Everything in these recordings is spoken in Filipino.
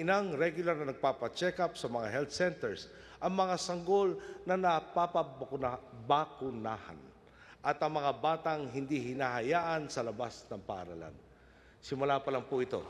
inang regular na nagpapacheck up sa mga health centers, ang mga sanggol na napapabakunahan, at ang mga batang hindi hinahayaan sa labas ng paaralan. Simula pa lang po ito.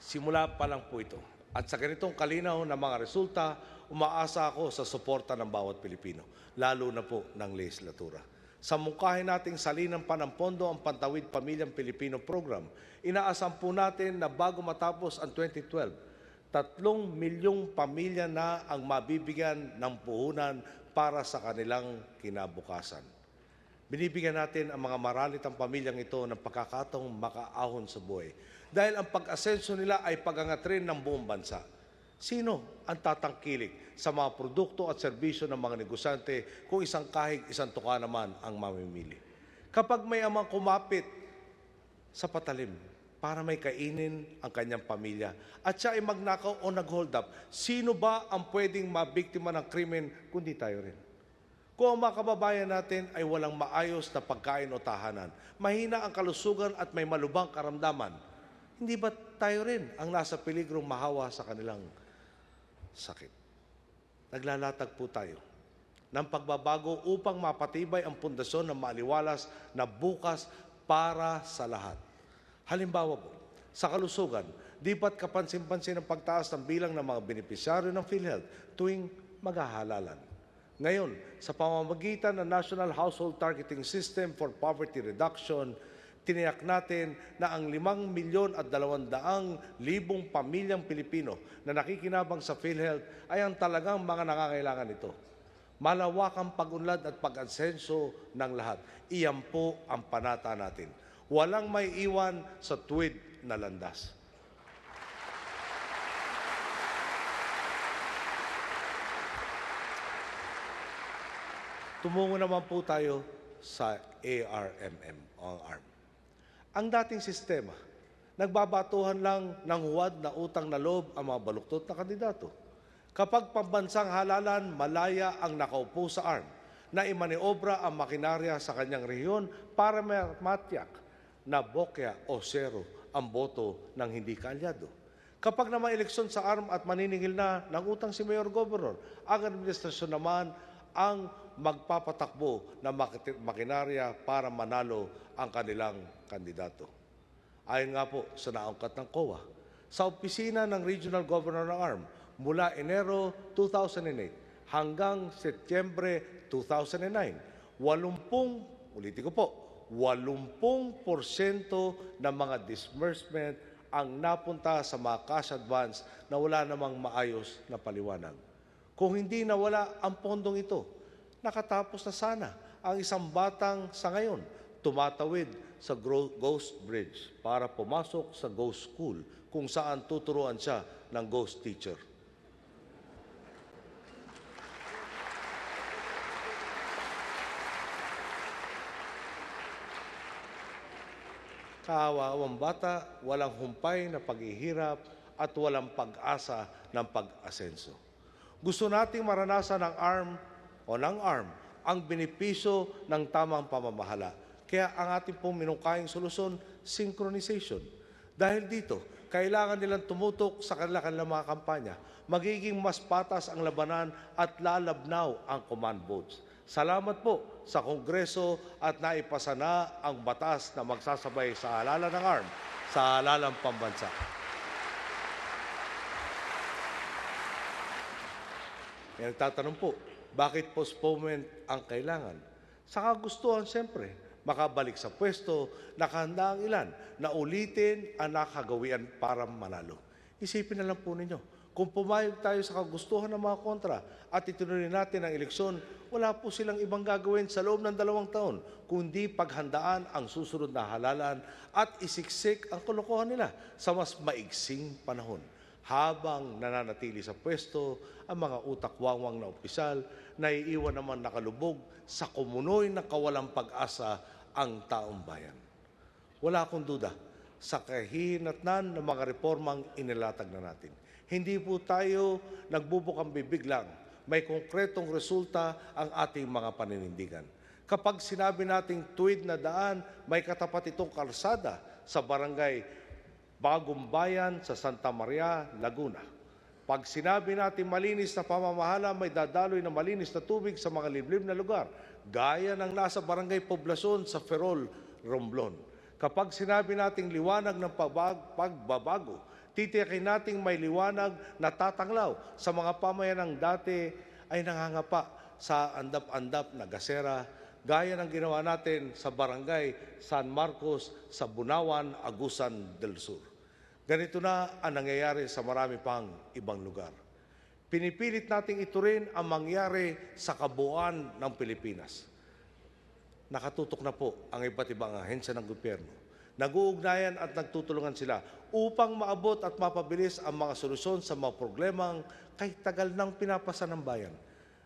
Simula pa lang po ito. At sa ganitong kalinaw na mga resulta, umaasa ako sa suporta ng bawat Pilipino, lalo na po ng legislatura. Sa mungkahin nating salinang pa ng pondo ang Pantawid Pamilyang Pilipino Program, inaasam po natin na bago matapos ang 2012, tatlong milyong pamilya na ang mabibigyan ng puhunan para sa kanilang kinabukasan. Binibigyan natin ang mga maralitang pamilyang ito ng pagkakataong makaahon sa buhay. Dahil ang pag-asenso nila ay pagangat rin ng buong bansa. Sino ang tatangkilik sa mga produkto at serbisyo ng mga negosyante kung isang kahig, isang tuka naman ang mamimili? Kapag may amang kumapit sa patalim para may kainin ang kanyang pamilya at siya ay magnakaw o nag-hold up, sino ba ang pwedeng mabiktima ng krimen kundi tayo rin? Kung ang mga kababayan natin ay walang maayos na pagkain o tahanan, mahina ang kalusugan at may malubang karamdaman, hindi ba tayo rin ang nasa peligrong mahawa sa kanilang sakit? Naglalatag po tayo ng pagbabago upang mapatibay ang pundasyon ng maaliwalas na bukas para sa lahat. Halimbawa po, sa kalusugan, di ba't kapansin-pansin ang pagtaas ng bilang ng mga benepisyaryo ng PhilHealth tuwing maghahalalan? Ngayon, sa pamamagitan ng National Household Targeting System for Poverty Reduction, tiniyak natin na ang limang milyon at dalawandaang libong pamilyang Pilipino na nakikinabang sa PhilHealth ay ang talagang mga nangangailangan nito. Malawakang pag-unlad at pag-asenso ng lahat. Iyan po ang panata natin. Walang may iwan sa tuwid na landas. Tumungo naman po tayo sa ARMM ang ARM. Ang dating sistema, nagbabatuhan lang ng huwad na utang na loob ang mga baluktot na kandidato. Kapag pambansang halalan, malaya ang nakaupo sa ARM na imaniobra ang makinarya sa kanyang rehiyon para ma- matyak na bokya o zero ang boto ng hindi kaalyado. Kapag naman eleksyon sa ARM at maniningil na ng utang si Mayor Governor, ang administrasyon naman ang magpapatakbo ng makinarya para manalo ang kanilang kandidato. Ayon nga po sa naangkat ng COA, sa opisina ng Regional Governor ng ARM mula Enero 2008 hanggang Setyembre 2009, 80, ulitin ko po, 80% ng mga disbursement ang napunta sa mga cash advance na wala namang maayos na paliwanag. Kung hindi nawala ang pondong ito, nakatapos na sana ang isang batang sa ngayon tumatawid sa Ghost Bridge para pumasok sa Ghost School kung saan tuturuan siya ng ghost teacher. Kaawawang bata, walang humpay na paghihirap at walang pag-asa ng pag-asenso. Gusto nating maranasan ng ARM o ng ARM ang benepisyo ng tamang pamamahala. Kaya ang ating pong minungkahing solusyon, synchronization. Dahil dito, kailangan nilang tumutok sa kanilang mga kampanya. Magiging mas patas ang labanan at lalabnaw ang command votes. Salamat po sa Kongreso at naipasa na ang batas na magsasabay sa halalan ng ARM sa halalan pambansa. May nagtatanong po, bakit postponement ang kailangan? Sa kagustuhan, siyempre, makabalik sa pwesto, nakahanda ang ilan na ulitin ang nakagawian para manalo. Isipin na lang po ninyo, kung pumayag tayo sa kagustuhan ng mga kontra at itinuloy natin ang eleksyon, wala po silang ibang gagawin sa loob ng dalawang taon, kundi paghandaan ang susunod na halalan at isiksik ang kalokohan nila sa mas maigsing panahon habang nananatili sa pwesto ang mga utak-wawang na opisyal na iiwan naman nakalubog sa kumunoy na kawalang pag-asa ang taong bayan. Wala akong duda sa kahihinatnan ng mga reformang inilatag na natin. Hindi po tayo nagbubukang bibig lang. May konkretong resulta ang ating mga paninindigan. Kapag sinabi nating tuwid na daan, may katapat itong kalsada sa barangay Bagong Bayan sa Santa Maria, Laguna. Pag sinabi natin malinis na pamamahala, may dadaloy na malinis na tubig sa mga liblib na lugar, gaya ng nasa barangay Poblacion sa Ferrol, Romblon. Kapag sinabi nating liwanag ng pabag- pagbabago, titiyakin nating may liwanag na tatanglaw sa mga pamayanang dati ay nangangapa sa andap-andap na gasera, gaya ng ginawa natin sa barangay San Marcos sa Bunawan, Agusan del Sur. Ganito na ang nangyayari sa marami pang ibang lugar. Pinipilit nating ito rin ang mangyari sa kabuuan ng Pilipinas. Nakatutok na po ang iba't ibang ahensya ng gobyerno. Nag-uugnayan at nagtutulungan sila upang maabot at mapabilis ang mga solusyon sa mga problemang kahit tagal nang pinapasa ng bayan.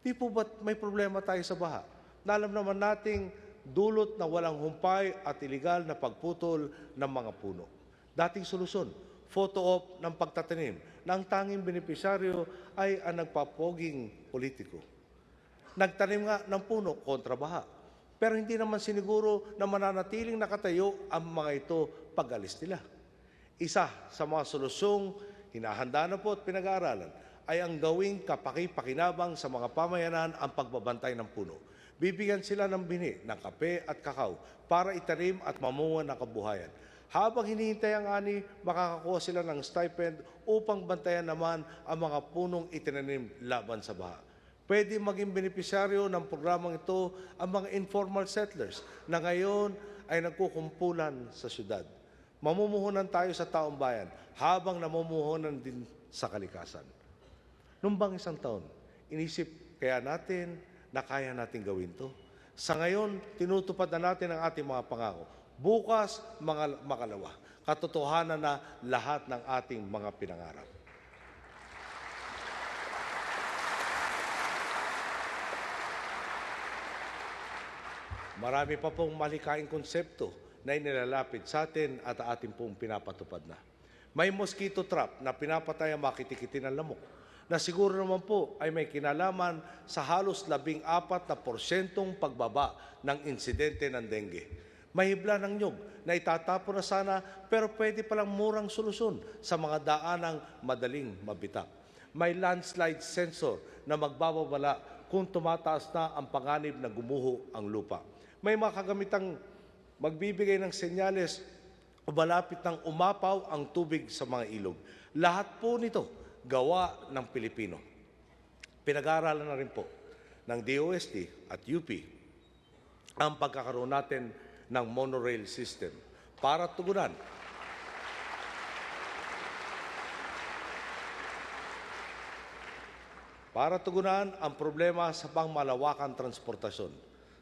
Di po ba't may problema tayo sa baha? Nalam naman nating dulot na walang humpay at iligal na pagputol ng mga puno. Dating solusyon, photo op ng pagtatanim na ang tanging benepisyaryo ay ang nagpapoging politiko. Nagtanim nga ng puno kontra baha. Pero hindi naman siniguro na mananatiling nakatayo ang mga ito pag alis nila. Isa sa mga solusyong hinahanda na po at pinag-aaralan ay ang gawing kapaki-pakinabang sa mga pamayanan ang pagbabantay ng puno. Bibigyan sila ng bini ng kape at kakao para itanim at mamunga ng kabuhayan. Habang hinihintay ang ani, makakakuha sila ng stipend upang bantayan naman ang mga punong itinanim laban sa baha. Pwede maging benepisyaryo ng programang ito ang mga informal settlers na ngayon ay nagkukumpulan sa syudad. Mamumuhunan tayo sa taong bayan habang namumuhunan din sa kalikasan. Noong isang taon, inisip kaya natin na kaya natin gawin to. Sa ngayon, tinutupad na natin ang ating mga pangako. Bukas, mga makalawa. Katotohanan na lahat ng ating mga pinangarap. Marami pa pong malikaing konsepto na inilalapit sa atin at ating pong pinapatupad na. May mosquito trap na pinapatay ang makitikiti ng lamok na siguro naman po ay may kinalaman sa halos labing apat na porsyentong pagbaba ng insidente ng dengue. May hibla ng nyog na itatapo na sana pero pwede palang murang solusyon sa mga daanang madaling mabitak. May landslide sensor na magbabawala kung tumataas na ang panganib na gumuho ang lupa. May mga kagamitang magbibigay ng senyales o malapit ng umapaw ang tubig sa mga ilog. Lahat po nito gawa ng Pilipino. Pinag-aaralan na rin po ng DOST at UP ang pagkakaroon natin ng monorail system para tugunan para tugunan ang problema sa pangmalawakang transportasyon.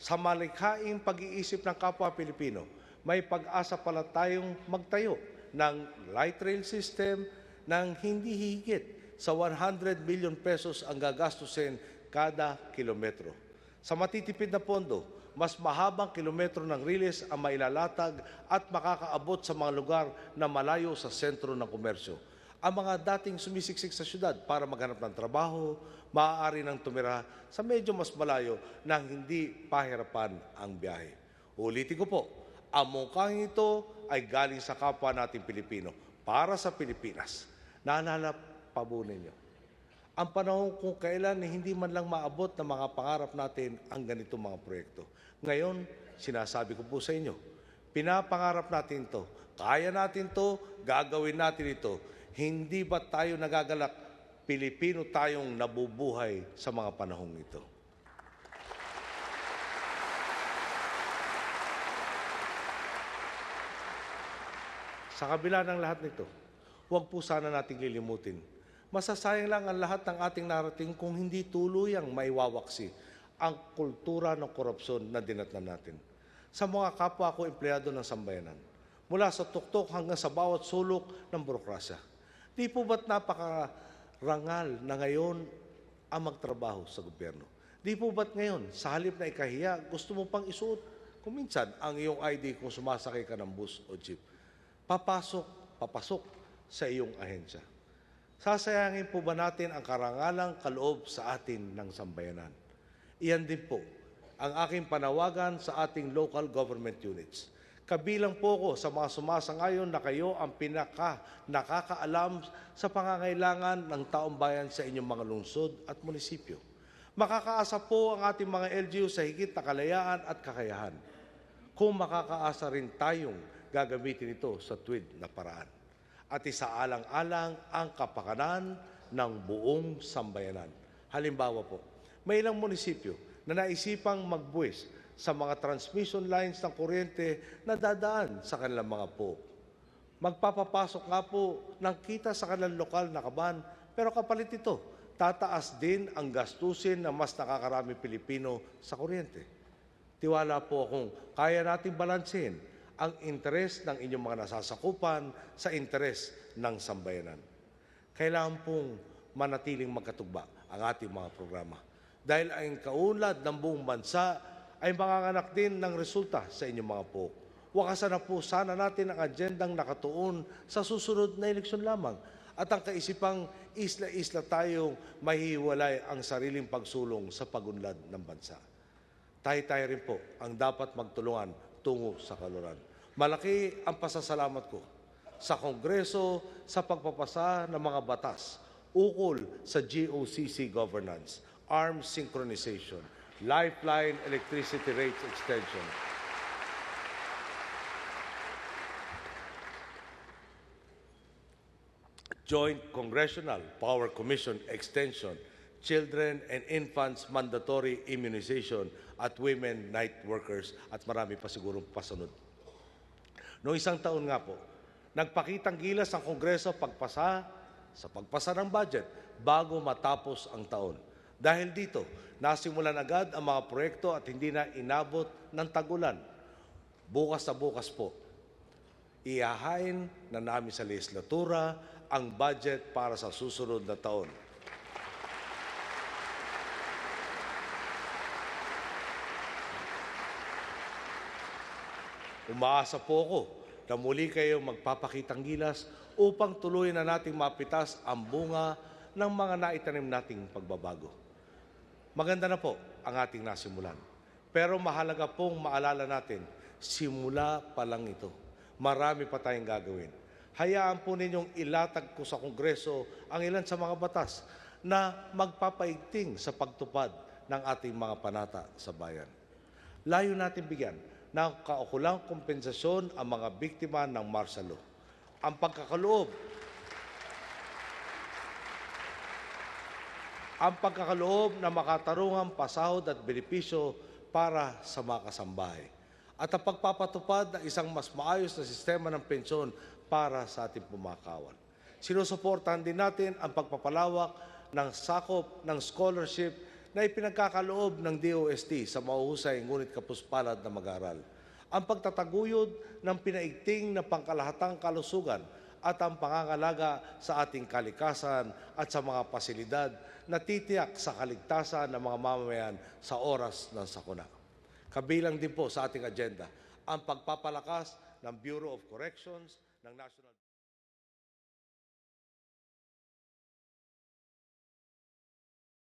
Sa malikhaing pag-iisip ng kapwa Pilipino, may pag-asa pala tayong magtayo ng light rail system ng hindi higit sa 100 million pesos ang gagastusin kada kilometro. Sa matitipid na pondo, mas mahabang kilometro ng riles ang mailalatag at makakaabot sa mga lugar na malayo sa sentro ng komersyo. Ang mga dating sumisiksik sa syudad para maghanap ng trabaho, maaari nang tumira sa medyo mas malayo nang hindi pahirapan ang biyahe. Ulitin ko po, ang mungkahing ito ay galing sa kapwa nating Pilipino para sa Pilipinas. Naalala pa po ninyo. Ang panahon kung kailan eh, hindi man lang maabot na mga pangarap natin ang ganitong mga proyekto. Ngayon, sinasabi ko po sa inyo, pinapangarap natin to, kaya natin to, gagawin natin ito. Hindi ba tayo nagagalak? Pilipino tayong nabubuhay sa mga panahong ito. Sa kabila ng lahat nito, huwag po sana nating lilimutin. Masasayang lang ang lahat ng ating narating kung hindi tuluyang maiwawaksi ang kultura ng korupsyon na dinatnan natin. Sa mga kapwa ko empleyado ng sambayanan, mula sa tuktok hanggang sa bawat sulok ng burokrasya. Di po ba't napakarangal na ngayon ang magtrabaho sa gobyerno? Di po ba't ngayon, sa halip na ikahiya, gusto mo pang isuot kung minsan ang iyong ID kung sumasakay ka ng bus o jeep? Papasok, papasok sa iyong ahensya. Sasayangin po ba natin ang karangalang kaloob sa atin ng sambayanan? Iyan din po ang aking panawagan sa ating local government units. Kabilang po ko sa mga sumasangayon na kayo ang pinaka nakakaalam sa pangangailangan ng taong bayan sa inyong mga lungsod at munisipyo. Makakaasa po ang ating mga LGU sa higit na kalayaan at kakayahan kung makakaasa rin tayong gagamitin ito sa tuwid na paraan. At isaalang-alang ang kapakanan ng buong sambayanan. Halimbawa po, may ilang munisipyo na naisipang magbuwis sa mga transmission lines ng kuryente na dadaan sa kanilang mga po. Magpapapasok nga po ng kita sa kanilang lokal na kaban, pero kapalit ito, tataas din ang gastusin ng mas nakakarami Pilipino sa kuryente. Tiwala po akong kaya nating balansin ang interes ng inyong mga nasasakupan sa interes ng sambayanan. Kailangan pong manatiling magkatugba ang ating mga programa. Dahil ang kaunlad ng buong bansa ay manganganak din ng resulta sa inyong mga po. Wakasan na po sana natin ang agendang nakatuon sa susunod na eleksyon lamang at ang kaisipang isla-isla tayong mahihiwalay ang sariling pagsulong sa pagunlad ng bansa tayo-tayo rin po ang dapat magtulungan tungo sa kaluran. Malaki ang pasasalamat ko sa Kongreso sa pagpapasa ng mga batas ukol sa GOCC governance, arms synchronization, lifeline electricity rates extension, Joint Congressional Power Commission Extension, Children and Infants Mandatory Immunization at Women Night Workers at marami pa sigurong pasunod. Noong isang taon nga po, nagpakitang gilas ang Kongreso pagpasa sa pagpasa ng budget bago matapos ang taon. Dahil dito, nasimulan agad ang mga proyekto at hindi na inabot ng tagulan. Bukas na bukas po, iyahain na namin sa legislatura ang budget para sa susunod na taon. Umaasa po ako na muli kayo magpapakitang gilas upang tuloy na nating mapitas ang bunga ng mga naitanim nating pagbabago. Maganda na po ang ating nasimulan. Pero mahalaga pong maalala natin, simula pa lang ito. Marami pa tayong gagawin. Hayaan po ninyong ilatag ko sa Kongreso ang ilan sa mga batas na magpapaigting sa pagtupad ng ating mga panata sa bayan. Layo natin bigyan ng kaukulang kompensasyon ang mga biktima ng martial law. Ang pagkakaloob ang pagkakaloob na makatarungang pasahod at benepisyo para sa mga kasambahay at ang pagpapatupad ng isang mas maayos na sistema ng pensyon para sa ating pumakawan. Sinusuportahan din natin ang pagpapalawak ng sakop ng scholarship na ipinagkakaloob ng DOST sa mahuhusay ngunit kapuspalad na mag-aaral. Ang pagtataguyod ng pinaigting na pangkalahatang kalusugan at ang pangangalaga sa ating kalikasan at sa mga pasilidad na titiyak sa kaligtasan ng mga mamamayan sa oras ng sakuna. Kabilang din po sa ating agenda ang pagpapalakas ng Bureau of Corrections ng National